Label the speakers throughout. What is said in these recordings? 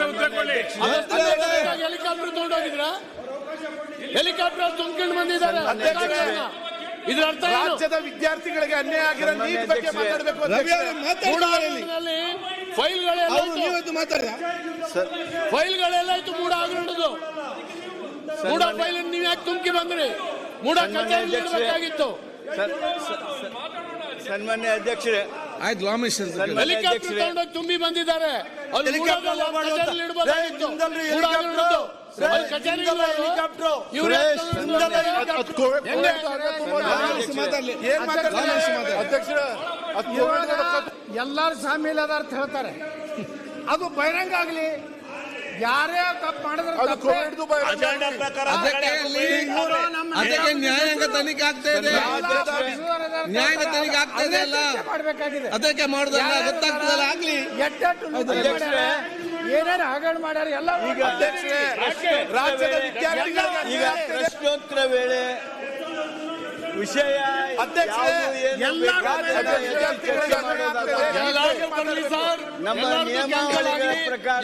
Speaker 1: ಮತ್ತೆ ಉತ್ತರ ಕೊಡಿ
Speaker 2: ಹೆಲಿಕಾಪ್ಟರ್ ತಗೊಂಡೋಗಿದ್ರ? ಹೆಲಿಕಾಪ್ಟರ್ ತುಂಬಿಕೊಂಡು ಬಂದಿದ್ದಾರೆ. ಇದರ ಅರ್ಥ ಏನು?
Speaker 3: ರಾಜ್ಯದ ವಿದ್ಯಾರ್ಥಿಗಳಿಗೆ ಅನ್ಯಾಯ ಆಗಿರೋ ನೀಟ್ ಬಗ್ಗೆ ಮಾತಾಡಬೇಕು
Speaker 2: ಫೈಲ್ಗಳೆಲ್ಲ.
Speaker 4: ಮಾತಾಡಿದ
Speaker 2: ಫೈಲ್ಗಳೆಲ್ಲ ಇತ್ತು ಮೂಡ ಆಗಿರೋದು ಮೂಡ ಫೈಲ್ ನೀವು ಯಾಕೆ ತುಂಬ್ಕಿ ಬಂದ್ರಿ? ಮೂಡ ಕಚೇರಿಯಾಗಿತ್ತು
Speaker 5: ಸನ್ಮಾನ್ಯ ಅಧ್ಯಕ್ಷರೇ.
Speaker 4: ಆಯ್ತು
Speaker 2: ಲಾಮೇಶ್ವರ್ ತುಂಬಿ ಬಂದಿದ್ದಾರೆ. ಅದು.
Speaker 6: ಎಲ್ಲಾರು ಶಾಮೀಲ್ ಅದಾರ ಅಂತ ಹೇಳ್ತಾರೆ. ಅದು ಬಹಿರಂಗ ಆಗ್ಲಿ. ಯಾರೇ ತಪ್ಪು ಮಾಡಿದ್ರೆ
Speaker 3: ಅದು
Speaker 4: ಅದಕ್ಕೆ ಅಲ್ಲಿ ತನಿಖೆ ಆಗ್ತಾ ಇದೆ
Speaker 6: ನ್ಯಾಯದ.
Speaker 4: ತನಿಖೆ ಆಗ್ತಾ ಇದೆ ಅಲ್ಲ? ಅದಕ್ಕೆ ಮಾಡುದಲ್ಲ? ಗೊತ್ತಾಗ್ತದಲ್ಲ? ಆಗ್ಲಿ.
Speaker 6: ಏನೇನು ಹಗರಣ ಮಾಡ್ಯಾರ? ಎಲ್ಲ
Speaker 5: ಈಗ
Speaker 3: ಅಧ್ಯಕ್ಷರೇ. ರಾಜ್ಯದ ವಿದ್ಯಾರ್ಥಿಗಳಿಗೆ
Speaker 5: ಈಗ ಪ್ರಶ್ನೋತ್ತರ ವೇಳೆ ವಿಷಯ. ನಮ್ಮ ನಿಯಮಾವಳಿಗಳ ಪ್ರಕಾರ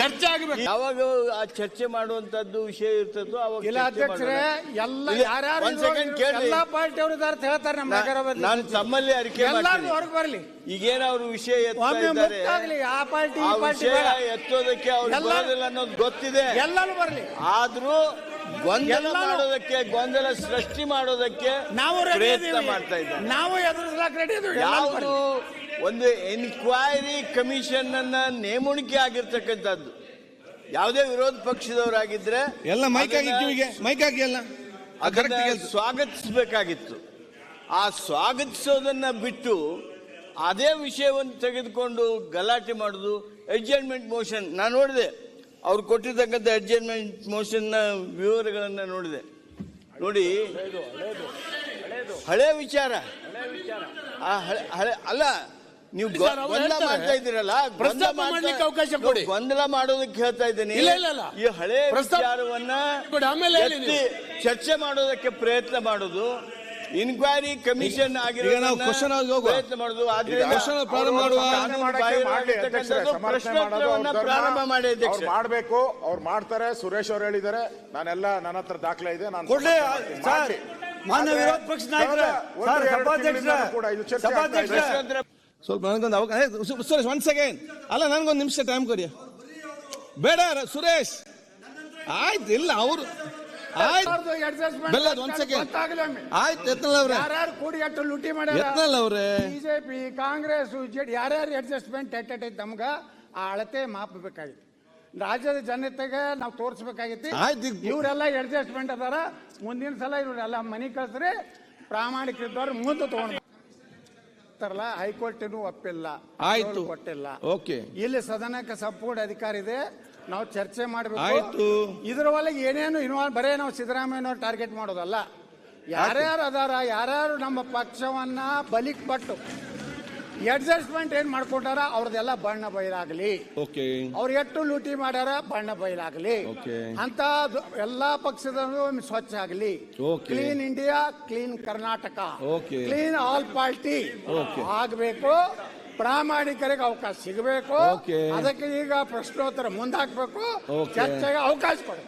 Speaker 2: ಚರ್ಚೆ ಆಗಬೇಕು.
Speaker 5: ಯಾವಾಗ ಆ ಚರ್ಚೆ ಮಾಡುವಂತದ್ದು ವಿಷಯ ಇರ್ತದೋ ಅವಾಗ
Speaker 6: ಇಲ್ಲ ಅಧ್ಯಕ್ಷರೇ ಎಲ್ಲ ಯಾರ್ಯಾರು
Speaker 5: ಸೆಕೆಂಡ್ ಕೇಳಿ.
Speaker 6: ಎಲ್ಲಾ ಪಾರ್ಟಿ ಅವರು ಅಂತ ಹೇಳ್ತಾರೆ ನಮ್ಮ ನಗರ
Speaker 5: ನಾನು ತಮ್ಮಲ್ಲಿ ಅರಿಕೆ
Speaker 6: ಎಲ್ಲಾರು ಹೊರಗೆ ಬರಲಿ.
Speaker 5: ಈಗೇನ ಅವರು ವಿಷಯ ಎತ್ತಾ
Speaker 6: ಒಮ್ಮೆ
Speaker 5: ಇದ್ದಾರೆ?
Speaker 6: ಆ ಪಾರ್ಟಿ ಈ ಪಾರ್ಟಿ
Speaker 5: ಎತ್ತೋದಕ್ಕೆ ಅವ್ರು ಬರೋದಿಲ್ಲ ಅನ್ನೋದು ಗೊತ್ತಿದೆ.
Speaker 6: ಎಲ್ಲರೂ ಬರಲಿ.
Speaker 5: ಆದ್ರೂ ಗೊಂದಲ ಮಾಡೋದಕ್ಕೆ ಗೊಂದಲ ಸೃಷ್ಟಿ ಮಾಡೋದಕ್ಕೆ
Speaker 6: ನಾವು
Speaker 5: ಪ್ರಯತ್ನ. ಮಾಡ್ತಾ ಇದ್ದೇವೆ
Speaker 6: ನಾವು ಎದುರಿಸ್ಲಾಕ್ ರೆಡಿ ಇದೀವಿ.
Speaker 5: ಯಾವುದು ಒಂದು ಎನ್ಕ್ವೈರಿ ಕಮಿಷನ್ ಅನ್ನ ನೇಮಣಿಕೆ ಆಗಿರ್ತಕ್ಕಂಥದ್ದು. ಯಾವುದೇ ವಿರೋಧ ಪಕ್ಷದವರಾಗಿದ್ರೆ
Speaker 4: ಎಲ್ಲ ಮೈಕ್ ಆಗಿ
Speaker 5: ಅದನ್ನ-
Speaker 4: ಕಿವಿಗೆ ಮೈಕ್ ಆಗಿ ಎಲ್ಲ.
Speaker 5: ಅದನ್ನ ಸ್ವಾಗತಿಸಬೇಕಾಗಿತ್ತು. ಆ ಸ್ವಾಗತಿಸೋದನ್ನ ಬಿಟ್ಟು ಅದೇ ವಿಷಯವನ್ನು ತೆಗೆದುಕೊಂಡು ಗಲಾಟೆ ಮಾಡುದು ಅಡ್ಜಸ್ಟ್ಮೆಂಟ್ ಮೋಷನ್ ನಾನು ನೋಡಿದೆ ಅವ್ರು ಕೊಟ್ಟಿರ್ತಕ್ಕಂಥ ಅಡ್ಜಸ್ಟ್ಮೆಂಟ್ ಮೋಷನ್ನ ವಿವರಗಳನ್ನು ನೋಡಿದೆ. ನೋಡಿ ಹಳೆ ವಿಚಾರ. ಆ ಹಳೆ- ಹಳೆ ಅಲ್ಲ ನೀವು ಗೊಂದಲ ಮಾಡ್ತಾ ಇದ್ದೀರಲ್ಲ
Speaker 2: ಮಾಡ್ಲಿಕ್ಕೆ ಅವಕಾಶ ಕೊಡಿ.
Speaker 5: ಗೊಂದಲ ಮಾಡೋದಕ್ಕೆ ಹೇಳ್ತಾ ಇದ್ದೀನಿ.
Speaker 2: ಇಲ್ಲ, ಇಲ್ಲ, ಇಲ್ಲ.
Speaker 5: ಈ ಹಳೆ ವಿಚಾರವನ್ನ ಚರ್ಚೆ ಮಾಡೋದಕ್ಕೆ ಪ್ರಯತ್ನ ಮಾಡೋದು. ಇನ್ಕ್ವೈರಿ ಕಮಿಷನ್
Speaker 4: ಈಗ ನಾವು question ಅವ್ರಿಗೆ ಹೋಗುವ.
Speaker 5: ಪ್ರಯತ್ನ ಮಾಡೋದು.
Speaker 4: question ಪ್ರಾರಂಭ ಮಾಡುವ.
Speaker 5: ಪ್ರಶ್ನೋತ್ತರವನ್ನ ಪ್ರಾರಂಭ ಮಾಡಿ ಅಧ್ಯಕ್ಷ
Speaker 3: ಮಾಡ್ಬೇಕು ಅವ್ರು ಮಾಡ್ತಾರೆ. ಸುರೇಶ್ ಅವ್ರು ಹೇಳಿದ್ದಾರೆ. ನಾನೆಲ್ಲ ನನ್ನ ಹತ್ರ ದಾಖಲೆ ಇದೆ. ನಾನು
Speaker 7: ಕೊಡ್ಲೇ. ಸರ್ ಮಾನ್ಯ ವಿರೋಧ ಪಕ್ಷ ನಾಯಕರೇ ಸರ್ ಸಭಾಧ್ಯಕ್ಷರೇ ಸಭಾಧ್ಯಕ್ಷರೇ.
Speaker 4: ಸ್ವಲ್ಪ ನನಗೊಂದು ಅವಕಾಶ ಸುರೇಶ್ ಒನ್ ಸೆಕೆಂಡ್ ಅಲ್ಲ ನನಗೊಂದು ನಿಮಿಷ ಟೈಮ್ ಕೊಡಿ. ಬೇಡ ಸುರೇಶ್. ಆಯ್ತು ಇಲ್ಲ ಅವರು ಬೆಲ್ಲದ್ ಒಂದ್
Speaker 6: ಒಮ್ಮೆ.
Speaker 4: ಆಯ್ತು ಎತ್ತಲ್ಲ ಅವ್ರೆ.
Speaker 6: ಯಾರ್ಯಾರು ಕೂಡಿ ಅಟ್ಟು ಲೂಟಿ ಮಾಡ್ಯಾರ?
Speaker 4: ಎತ್ತಲ್ಲ ಅವ್ರೆ.
Speaker 6: ಬಿಜೆಪಿ ಕಾಂಗ್ರೆಸ್ ಜೆಡಿ ಯಾರ್ಯಾರು ಅಡ್ಜಸ್ಟ್ಮೆಂಟ್ ಎಟ್ಟೈತೆ ನಮ್ಗ ಆ ಅಳತೆ ಮಾಪಬೇಕಾಗಿತ್ತು ರಾಜ್ಯದ ಜನತೆಗೆ ನಾವು ತೋರಿಸ್ಬೇಕಾಗಿತ್ತು.
Speaker 4: ಆಯ್ತು ಈಗ-
Speaker 6: ಇವರೆಲ್ಲ ಅಡ್ಜಸ್ಟ್ಮೆಂಟ್ ಅದಾರ. ಮುಂದಿನ ಸಲ ಇವರೆಲ್ಲ ಮನೆ ಕಳ್ಸ್ರಿ ಪ್ರಾಮಾಣಿಕರಿದ್ದವ್ರು ಮುಂದೆ ತಗೊಂಡ್ ಬರ್ತಾರಲ್ಲ ಹೈಕೋರ್ಟಿನೂ ಒಪ್ಪಿಲ್ಲ.
Speaker 4: ಆಯ್ತು.
Speaker 6: ಕೊಟ್ಟಿಲ್ಲ.
Speaker 4: ಓಕೆ.
Speaker 6: ಇಲ್ಲಿ ಸದನಕ್ಕೆ ಸಂಪೂರ್ಣ ಅಧಿಕಾರ ಇದೆ. ನಾವು ಚರ್ಚೆ ಮಾಡಬೇಕು.
Speaker 4: ಆಯ್ತು.
Speaker 6: ಇದ್ರ ಒಳಗೆ ಏನೇನು ಇನ್ವಾಲ್ವ್ ಬರೇ ನಾವು ಸಿದ್ದರಾಮಯ್ಯನವ್ರು ಟಾರ್ಗೆಟ್ ಮಾಡೋದಲ್ಲ. ಯಾರ್ಯಾರು ಅದಾರ ಯಾರ್ಯಾರು ನಮ್ಮ ಪಕ್ಷವನ್ನ ಬಲಿಕ್ ಪಟ್ಟು ಅಡ್ಜಸ್ಟ್ಮೆಂಟ್ ಏನ್ ಮಾಡ್ಕೊಂಡಾರ ಅವ್ರದೆಲ್ಲ ಬಣ್ಣ ಬಯಲಾಗಲಿ
Speaker 4: ಓಕೆ
Speaker 6: ಅವ್ರು ಎಷ್ಟು ಲೂಟಿ ಮಾಡ್ಯಾರ ಬಣ್ಣ ಬಯಲಾಗಲಿ
Speaker 4: Okay.
Speaker 6: ಅಂತ ಎಲ್ಲಾ ಪಕ್ಷದ ಸ್ವಚ್ಛ ಆಗಲಿ
Speaker 4: Okay.
Speaker 6: Clean India clean Karnataka
Speaker 4: Okay.
Speaker 6: Clean all party
Speaker 4: Okay.
Speaker 6: ಆಗ್ಬೇಕು ಪ್ರಾಮಾಣಿಕರಿಗೆ ಅವಕಾಶ ಸಿಗಬೇಕು
Speaker 4: Okay.
Speaker 6: ಅದಕ್ಕೆ ಈಗ ಪ್ರಶ್ನೋತ್ತರ ಮುಂದಾಕ್ಬೇಕು
Speaker 4: Okay.
Speaker 6: ಚರ್ಚೆಗೆ ಅವಕಾಶ ಕೊಡಿ